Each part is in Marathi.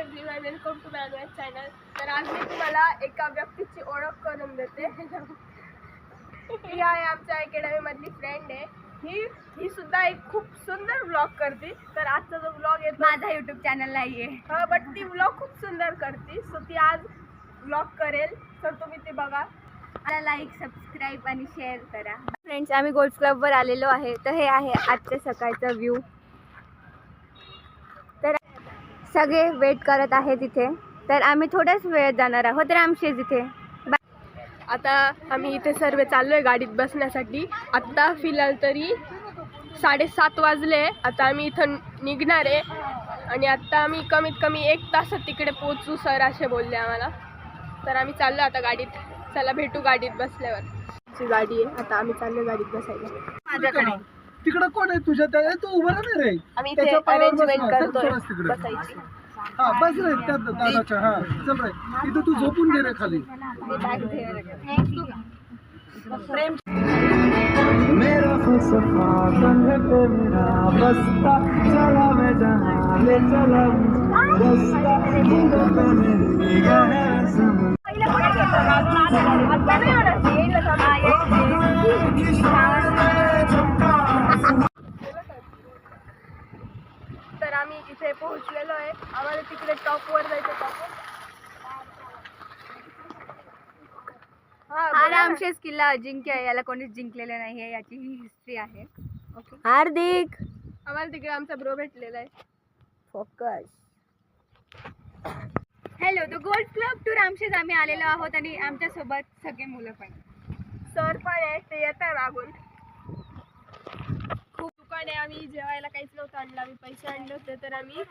Everyone welcome to man channel तर आज मी तुम्हाला एका व्यक्तीची ओळख करून देते. ही आहे आमच्या अकॅडमी मधली फ्रेंड आहे. ही ही सुद्धा एक खूप सुंदर ब्लॉग करते. तर आजचा जो ब्लॉग आहे माझा युट्यूब चॅनल नाहीये. हा बट ती ब्लॉग खूप सुंदर करते. सो ती आज ब्लॉग करेल. तर तुम्ही ते बघा. मला लाईक सबस्क्राईब आणि शेअर करा. फ्रेंड्स आम्ही गोल्फ क्लबवर आलेलो आहे. तर हे आहे आजच्या सकाळचा व्ह्यू सगळे वेट करत आहे तिथे तर आम्ही थोड्याच वेळात जाणार आहोत. रामशेज इथे आता आम्ही इथे सर्व चाललोय गाडीत बसण्यासाठी. आत्ता फिलहाल तरी साडेसात वाजले. आता आम्ही इथं निघणार आहे. आणि आत्ता आम्ही कमीत कमी एक तासात तिकडे पोचू सर असे बोलले आम्हाला. तर आम्ही चाललो आता गाडीत. चला भेटू गाडीत बसल्यावर. गाडी आहे. आता आम्ही चाललो गाडीत बसायला. माझ्याकडे. तिकडं कोण आहे तुझ्या त्या तू उभं राहा ना रे आम्ही इथे त्याच्या पायावर. चल, करतोय तिकडे. बसायची हा बस रे त्या दादाच्या हा चल रे इथं तू झोपून घे रे खाली मेरा फलसफा कंधे पे मेरा बस्ता चला मैं जहाँ ले चला मुझे रास्ता बूंदों पे मेरी गहरा समुद्र तर आम्ही इथे पोहोचलेलो आहे. आम्हाला तिकडे टॉपवर जायचं टॉपवर हा हा किल्ला अजिंक्य आहे. याला कोणीच जिंकलेलं नाहीये याची ही हिस्ट्री आहे. ओके हार्दिक. आम्हाला तिकडे आमचा ब्रो भेटलेला आहे. फोकस हॅलो तो गोल्ड क्लब टू रामशेज आम्ही आलेलो आहोत आणि आमच्यासोबत सगळे मुलं पण. सर पण आहे ते येत आहे नाही आम्ही जेवायला काहीच नव्हतं आणलं. आम्ही पैसे आणले होते तर आम्ही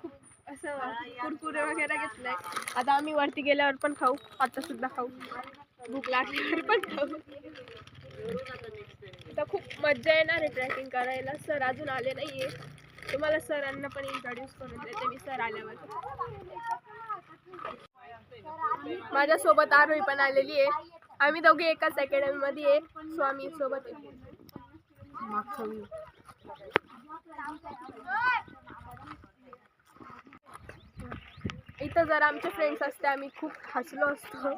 खूप असं कुरकुरे वगैरे घेतलंय आता आम्ही वरती गेल्यावर पण खाऊ. आता सुद्धा खाऊ. भूक लागल्यावर पण खाऊ. आता खूप मज्जा येणार आहे ट्रॅकिंग करायला. सर अजून आले नाहीये. तुम्हाला सरांना पण इंट्रोड्यूस करून देते मी सर आल्यावर. माझ्यासोबत आरोही पण आलेली आहे. आम्ही दोघे एकाच अकॅडमी मध्ये आहे. सो आम्ही सोबत आहे. मागचा. इथं जर आमचे फ्रेंड्स असते आम्ही खूप हसलो असतो.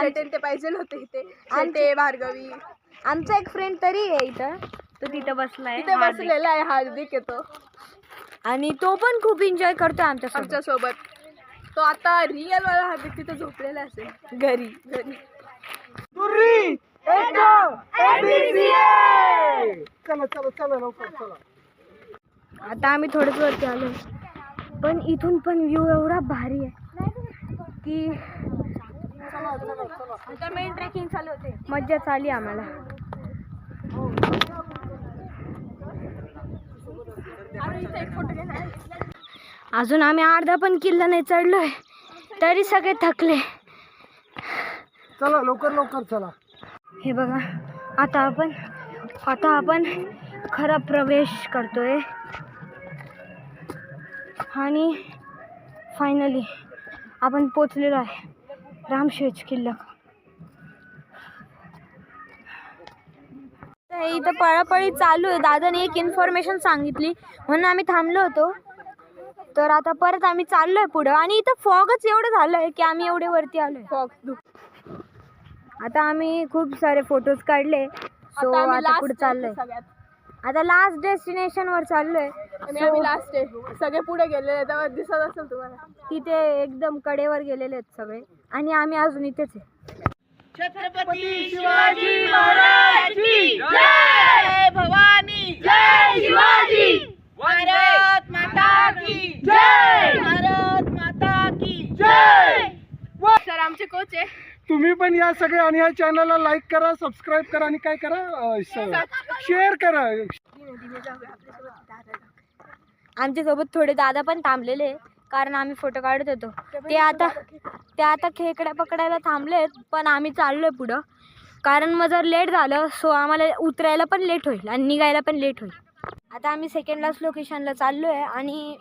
शेटेन ते पाहिजे नव्हते इथे. शेटे भार्गवी. आमचा एक फ्रेंड तरी आहे इथं. तो तिथं बसलाय इथे बसलेला आहे हार्दिक येतो. आणि तो पण खूप एन्जॉय करतो आमच्या आमच्यासोबत तो आता रिअल वाला हार्दिक तिथे झोपलेला असेल. घरी घरी. चला चला चला लवकर चला. आता आम्ही थोडंच वरती आलो. पण इथून पण व्ह्यू एवढा भारी आहे. की आता मेन ट्रेकिंग चालू होते. मज्जा चाली आम्हाला. अजून आम्ही अर्धा पण किल्ला नाही चढलोय. तरी सगळे थकले. चला लवकर लवकर चला. हे बघा आता आपण आता आपण खरा प्रवेश करतोय. आणि फायनली आपण पोचलेलो आहे. रामशेज किल्ला. इथं पळापळी चालू आहे. दादाने एक इन्फॉर्मेशन सांगितली. म्हणून आम्ही थांबलो होतो. तर आता परत आम्ही चाललोय पुढं. आणि इथं फॉगच एवढं झालंय की आम्ही एवढे वरती आलोय. फॉक्स आता आम्ही खूप सारे फोटोज काढले. सो आता पुढे चाललोय. सगळ्यात. आता लास्ट डेस्टिनेशन वर चाललोय. आणि आम्ही लास्ट आहे. सगळे पुढे गेलेले तेव्हा दिसत असेल तुम्हाला. तिथे एकदम कडेवर गेलेले आहेत सगळे. आणि आम्ही अजून इथेच आहे. सर आमचे कोच आहे. तुम्ही पण या सगळे आणि या चॅनलला लाईक करा सबस्क्राईब करा आणि काय करा? शेअर करा. आमच्यासोबत थोडे दादा पण थांबलेले कारण आम्ही फोटो काढत होतो. ते आता ते आता खेकड्या पकडायला थांबलेत पण आम्ही चाललोय पुढं. कारण मग जर लेट झालं सो आम्हाला उतरायला पण लेट होईल आणि निघायला पण लेट होईल. आता आम्ही सेकंड लास्ट लोकेशनला चाललो आहे आणि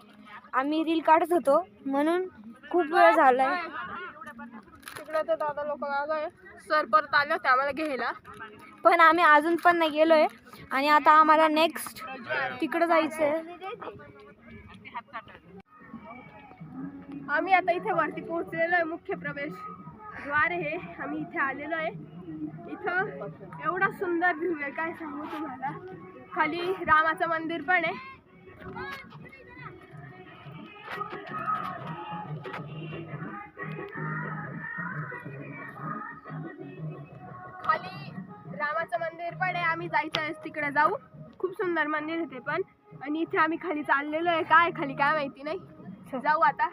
आम्ही रील काढत होतो म्हणून खूप वेळ झाला आहे तिकडे ते दादा लोक आहे. सर परत आले होते आम्हाला घ्यायला. पण आम्ही अजून पण नाही गेलो आहे आणि आता आम्हाला नेक्स्ट तिकडं जायचं आहे आम्ही आता इथे वरती पोहोचलेलो आहे मुख्य प्रवेश द्वार हे आम्ही इथे आलेलो आहे. इथं एवढा सुंदर व्ह्यू आहे काय सांगू तुम्हाला? खाली रामाचं मंदिर पण आहे. खाली रामाचं मंदिर पण आहे. आम्ही जायचं आहे तिकडे जाऊ. खूप सुंदर मंदिर आहे ते पण. आणि इथे आम्ही खाली चाललेलो आहे. काय खाली काय माहिती नाही. जाऊ आता.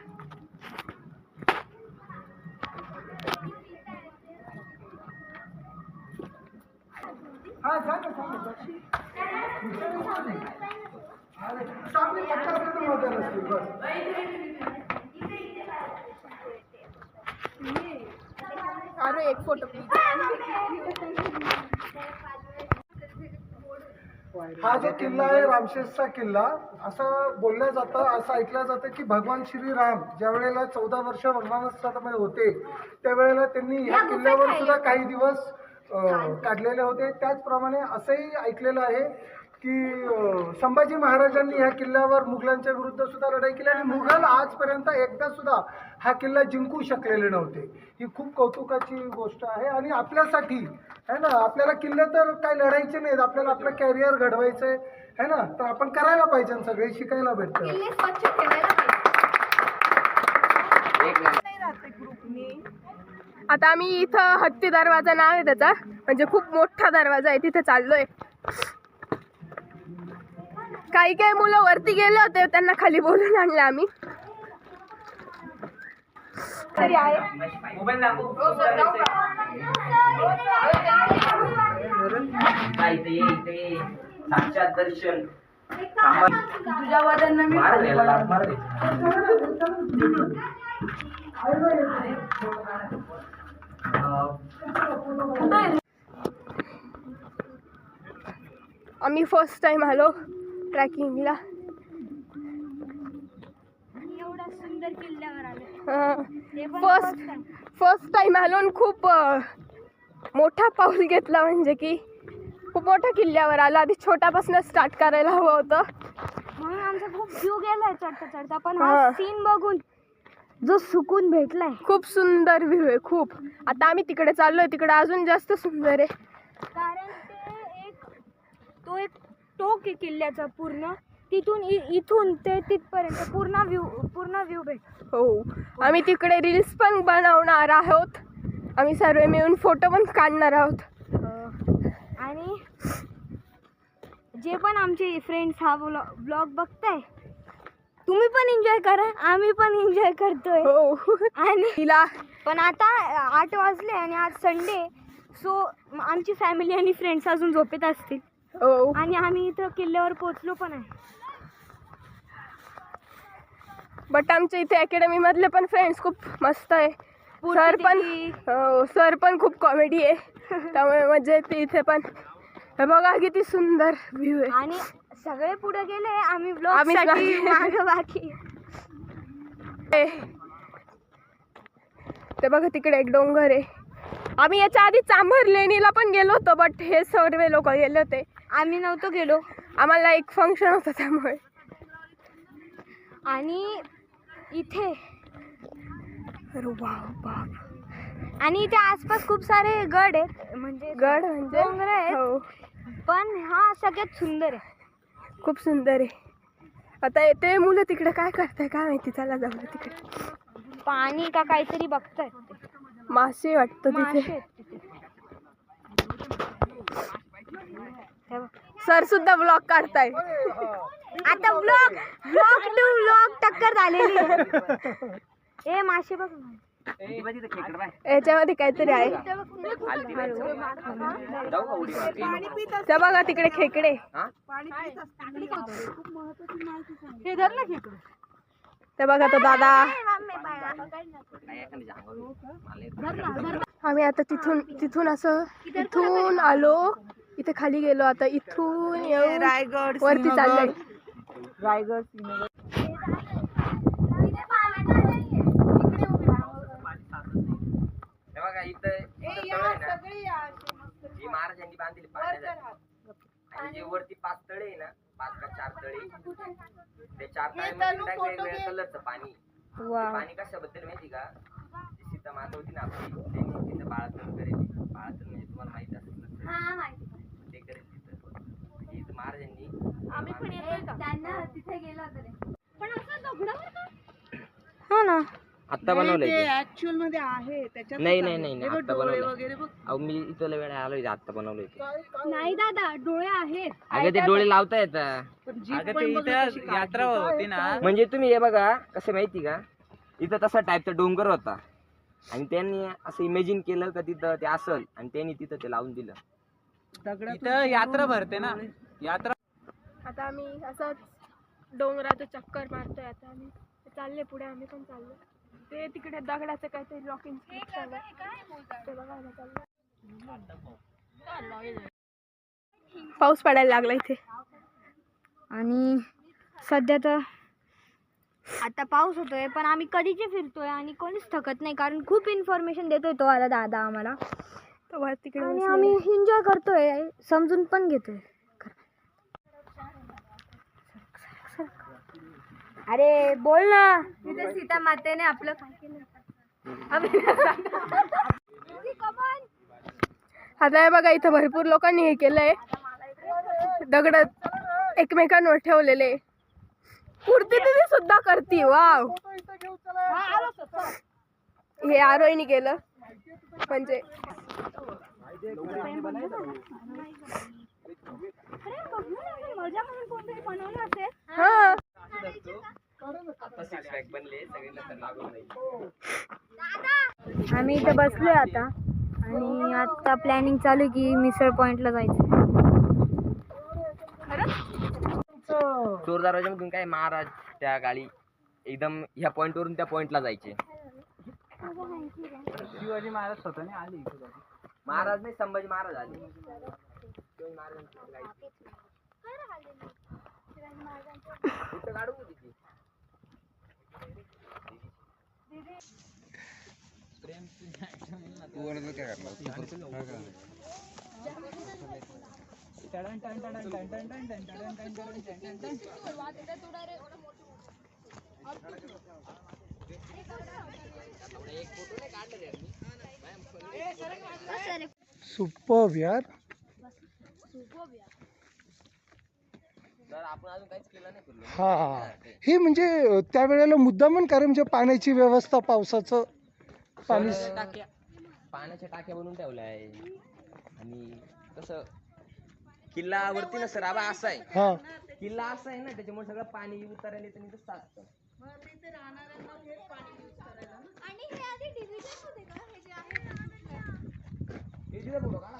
हा जा ना जा ना, जा. सामने पक्का असलं तर मजा नसते बस अरे एक फोटो हा जो किल्ला आहे रामशेषचा किल्ला असं बोललं जातं असं ऐकलं जातं की भगवान श्रीराम ज्या वेळेला चौदा वर्ष वनवासामध्ये होते त्यावेळेला त्यांनी ह्या किल्ल्यावर सुद्धा काही दिवस काढलेले होते. त्याचप्रमाणे असंही ऐकलेलं आहे की संभाजी महाराजांनी ह्या किल्ल्यावर मुघलांच्या विरुद्ध सुद्धा लढाई केली आणि मुघल आजपर्यंत एकदा सुद्धा हा किल्ला जिंकू शकलेले नव्हते. ही खूप कौतुकाची गोष्ट आहे आणि आपल्यासाठी है ना? आपल्याला किल्ले तर काही लढायचे नाहीत आपल्याला आपलं कॅरियर घडवायचं आहे है ना? तर आपण करायला पाहिजे सगळे शिकायला भेटतं. आता आम्ही इथं हत्ती दरवाजा नाव आहे त्याचा. म्हणजे खूप मोठा दरवाजा आहे तिथे चाललोय. काही काही मुलं वरती गेले होते त्यांना खाली बोलून आणलं आम्ही. तरी आहे. साक्षात दर्शन तुझ्या आम्ही फर्स्ट टाइम आलो. ट्रॅकिंगला सुंदर किल्ल्यावर आले. फर्स्ट फर्स्ट टाइम आलो आणि खूप मोठा पाऊल घेतला म्हणजे की खूप मोठ्या किल्ल्यावर आलो. आधी छोट्यापासून स्टार्ट करायला हवं होतं. म्हणून आमचा खूप जीव गेलाय चढता चढता. पण. हा सीन बघून जो सुकून भेटलाय. खूप सुंदर व्ह्यू आहे खूप. आता आम्ही तिकडे चाललोय तिकडे अजून जास्त सुंदर आहे. कारण ते एक तो एक टोक आहे किल्ल्याचा पूर्ण. तिथून इ- इथून ते तिथपर्यंत पूर्ण व्ह्यू पूर्ण व्ह्यू भेट. हो. आम्ही तिकडे रील्स पण बनवणार आहोत. आम्ही सर्व मिळून फोटो पण काढणार आहोत. आणि जे पण आमचे फ्रेंड्स हा ब्लॉग बघताय तुम्ही पण एन्जॉय करा आम्ही पण एन्जॉय करतोय. हो. आणि तिला पण आता आठ वाजले आणि आज संडे सो आमची फॅमिली आणि फ्रेंड्स अजून झोपेत असतील. हो. आणि आम्ही इथं किल्ल्यावर पोचलो पण आहे. बट आमच्या इथे अकॅडमी मधले पण फ्रेंड्स खूप मस्त आहे. सर पण. हो सर पण खूप कॉमेडी आहे. त्यामुळे मजा येते इथे पण. हे बघा किती सुंदर व्ह्यू आहे. आणि सगळे पुढे गेले आम्ही ब्लॉग आम्हीच बाकी. मागे बाकी. ते ते बघा तिकडे एक डोंगर आहे. आम्ही याच्या आधी चांभार लेणीला पण गेलो होतो बट हे सर्व लोक गेले होते. आम्ही नव्हतो गेलो. आम्हाला एक फंक्शन होतं त्यामुळे. आणि इथे बाप आणि इथे आसपास खूप सारे गड आहेत. म्हणजे गड म्हणजे? डोंगर आहेत. हो. पण हा सगळ्यात सुंदर आहे. खूप सुंदर आहे. आता येते मुलं तिकडे काय करताय? काय माहिती? चला जाऊ तिकडे. पाणी का काहीतरी बघताय मासे वाटतं मासे तिथे. सर सुद्धा ब्लॉग काढताय आता ब्लॉग ब्लॉग टू ब्लॉग टक्कर झालेली आहे. ए मासे बघ खेकडं? याच्यामध्ये काहीतरी आहे? त्या बघा तिकडे खेकडे हा? त्या बघा तो दादा. आम्ही आता तिथून तिथून असं इथून आलो इथे खाली गेलो आता इथून येऊन वरती चाललोय. हे ही महाराजांनी बांधलेली पाण्यासाठी आणि जे वरती पाच तळे आहे ना पाच का चार तळे. ते चार वेगवेगळ्या कलरचं पाणी. पाणी कशाबद्दल माहिती का? जी सीता माता होती ना आपली त्यांनी तिथं करेल म्हणजे तुम्हाला माहिती असेल नसेल. ते करेल तिथं म्हणजे इथं महाराजांनी हो ना. आत्ता बनवलंय ते. ऍक्च्युअलमध्ये आहे त्याच्यात नाही नाही नाही नाही, हे बघ, आत्ता डोळे बनवलंय. वगैरे बघ. अहो मी इथं वेळा आलोय आत्ता बनवलंय ते. नाही दादा डोळे आहेत. अगं ते डोळे लावता पण पण ना कशी यात्रा होती ना. म्हणजे तुम्ही हे बघा कसं माहिती का? इथं तसा टाईपचा डोंगर होता. आणि त्यांनी असं इमॅजिन केलं का तिथं ते असल आणि त्यांनी तिथं ते लावून दिलं. इथं यात्रा भरते ना. यात्रा आता आम्ही असंच डोंगराचं चक्कर मारतोय आता आम्ही. चालले पुढे आम्ही पण चाललो. ते तिकडे दगडाचं काहीतरी रॉकिंग ते बघायला चाललो. पाऊस पडायला लागला इथे. आणि सध्या तर आता पाऊस होतोय पण आम्ही कधीचे फिरतोय आणि कोणीच थकत नाही कारण खूप इन्फॉर्मेशन देतोय तो आला दादा आम्हाला. आणि. आम्ही एन्जॉय करतोय समजून पण घेतोय. अरे बोल ना. तिथे सीता मातेने आपलं काय केलं आता हे बघा इथं भरपूर लोकांनी हे केलंय. दगड एकमेकांवर ठेवलेले. कुर्ती दिदी सुद्धा करती वाव. हे आरोहीने केलं. म्हणजे हा. आम्ही इथे बसलोय आता. आणि आता प्लॅनिंग चालू आहे की मिसळ पॉइंटला जायचं. चोर दरवाजामधून काय महाराज त्या गाडी एकदम ह्या पॉइंट वरून त्या पॉइंटला जायचे. शिवाजी महाराज स्वतःने आले महाराज नाही संभाजी महाराज आले. शिवाजी महाराजांची गाडी. इथं काढून दे तिथे. सुपर यार तर आपण अजून काहीच केलं नाही फिरलो. हा. हे म्हणजे त्यावेळेला मुद्दामन कारण म्हणजे पाण्याची व्यवस्था पावसाचं पाणी टाक्या. पाण्याच्या टाक्या बनवून ठेवल्या आहे. आणि कसं किल्ला वरती ना सर आबा असा आहे. हा. किल्ला असा आहे ना त्याच्यामुळे सगळं पाणी उतरायला येतं आणि तसं असतं हे तिथे काढा,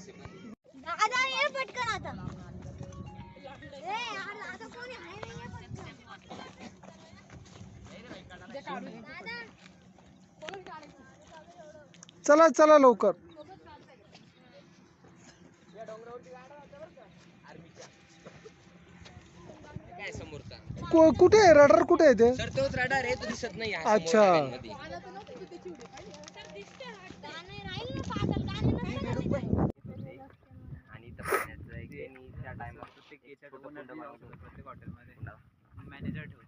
दादा ये पटकन आता। ए यार आता कोणी आहे नाही चला चला लवकर। काय समोरचा कु- कुठे आहे? रडार कुठे आहे ते? सर तोच रडार आहे तो दिसत नाही हा अच्छा. मध्ये. प्रत्येक हॉटेलमध्ये मॅनेजर ठेवतो.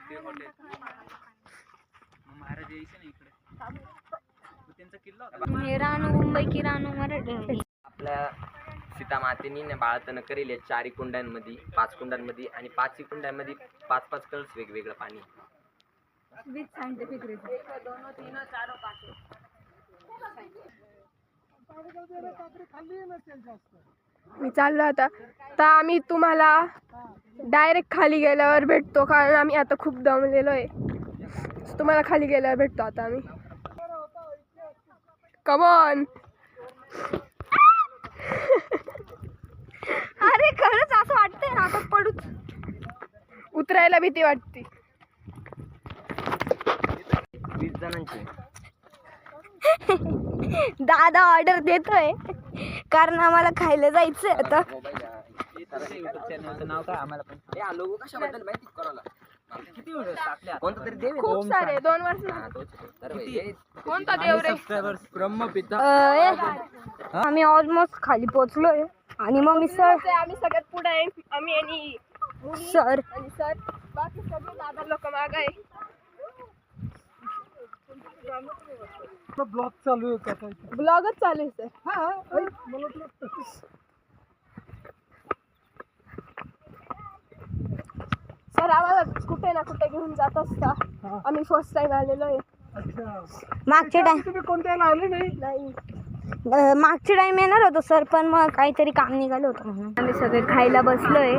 ते हॉटेल मग महाराज यायचे ना इकडे. मग त्यांचा किल्ला होता. रानू मुंबई की रानू मराठी. आपल्या सीता मातेनी ना बाळतन करेल या चारी कुंडांमध्ये पाच कुंडांमध्ये आणि पाचही कुंडांमध्ये पाच पाच कळस वेगवेगळं पाणी. विथ सायंटिफिक मी चाललो आता. तर आम्ही तुम्हाला डायरेक्ट खाली गेल्यावर भेटतो कारण आम्ही आता खूप दमलेलो आहे तुम्हाला खाली गेल्यावर भेटतो आता आम्ही. कमॉन अरे खरंच असं वाटतंय ना आता पडू उतरायला भीती वाटते. वीस जणांची. दादा ऑर्डर देतोय. कारण आम्हाला खायला जायचंय आता. नाव काय आम्हाला पण लोगो कशाबद्दल माहिती कोणाला किती टाकल्या कोणता तरी देव आहे खूप सारे दोन वर्ष तोच आहे. तर कोणता देव रे? अं, ए, आम्ही ऑलमोस्ट खाली पोहोचलोय. आणि मग मिसळ ते आम्ही सगळ्यात पुढे आहे. आम्ही आणि मुली सर. आणि सर. बाकी सगळे दादा लोक माग आहे. ब्लॉग चालू आहे का? ब्लॉगच चालू आहे सर. हा मला आम्हाला कुठे ना कुठे घेऊन जात असता. आम्ही फर्स्ट टाइम आलेलो आहे. अच्छा. मागच्या टाइम तुम्ही आले नाही? नाही. मागच्या टाइम येणार होतो सर पण मग काहीतरी काम निघालं होतं म्हणून. आम्ही सगळे खायला बसलोय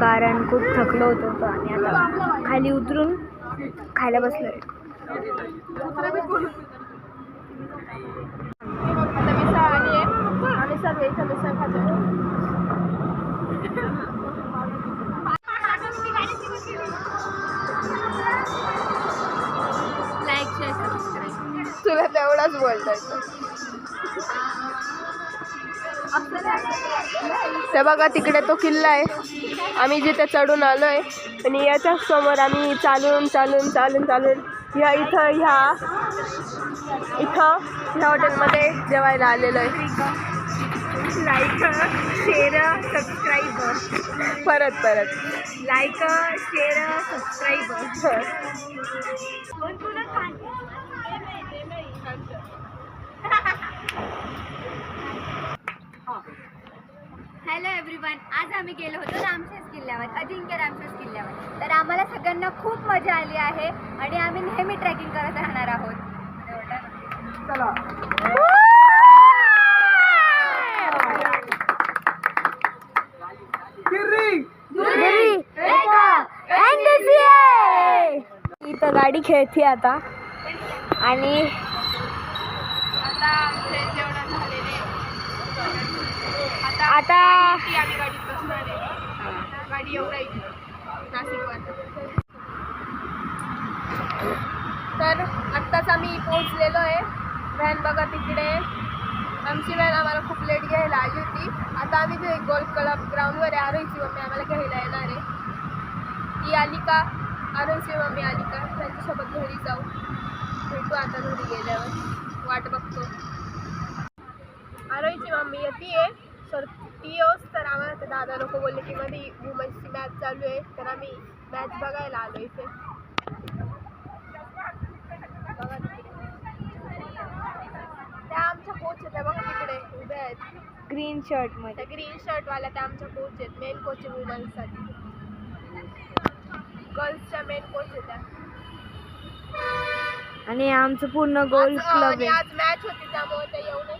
कारण खूप थकलो होतो तो आणि आता खाली उतरून खायला बसलोय. सर्व इथं मिसळ खातो. लाईक शेअर सबस्क्राईब तुला तेवढाच बोलता येतं ते बघा तिकडे तो किल्ला आहे. आम्ही जिथे चढून आलोय. आणि याच्या समोर आम्ही चालून चालून चालून चालून ह्या इथं ह्या इथं ह्या हॉटेलमध्ये जेवायला आलेलो आहे लाईक शेअर सबस्क्राईब परत परत. Like share subscribe hello everyone आज आम्ही गेलो होतो रामशेष किल्ल्यावर अजिंक्य रामशेष किल्ल्यावर. तर आम्हाला सगळ्यांना खूप मजा आली आहे आणि आम्ही नेहमी ट्रेकिंग करत राहणार आहोत. चला. गाडी खेळते आता. आणि आता झालेले आता आता आहे गाडी तर आत्ताच आम्ही पोहोचलेलो आहे. व्हॅन बघा तिकडे. आमची व्हॅन आम्हाला खूप लेट घ्यायला आली होती. आता आम्ही जे गोल्फ क्लब ग्राउंडवर आहे. आरोहीची मम्मी आम्हाला घ्यायला येणार आहे. ती आली का? मम्मी आली का? त्यांच्यासोबत घरी जाऊ. भेटू आता घरी गेल्यावर. वाट बघतो. आरोहीची मम्मी येते आहे तर ती येऊस तर आम्हाला ते दादा लोक बोलले की मध्ये वुमन्सची मॅच चालू आहे. तर आम्ही मॅच बघायला आलो इथे. त्या आमच्या कोच आहेत. त्या बघा तिकडे उभ्या आहेत. ग्रीन शर्टमध्ये. त्या ग्रीन शर्टवाल्या त्या आमच्या कोच आहेत. मेन कोच आहे वुमन्ससाठी गर्ल्सच्या मेन कोच आहेत त्या आणि आमचं पूर्ण अं, क्लब आहे. आज मॅच होती त्यामुळे ते येऊ नाही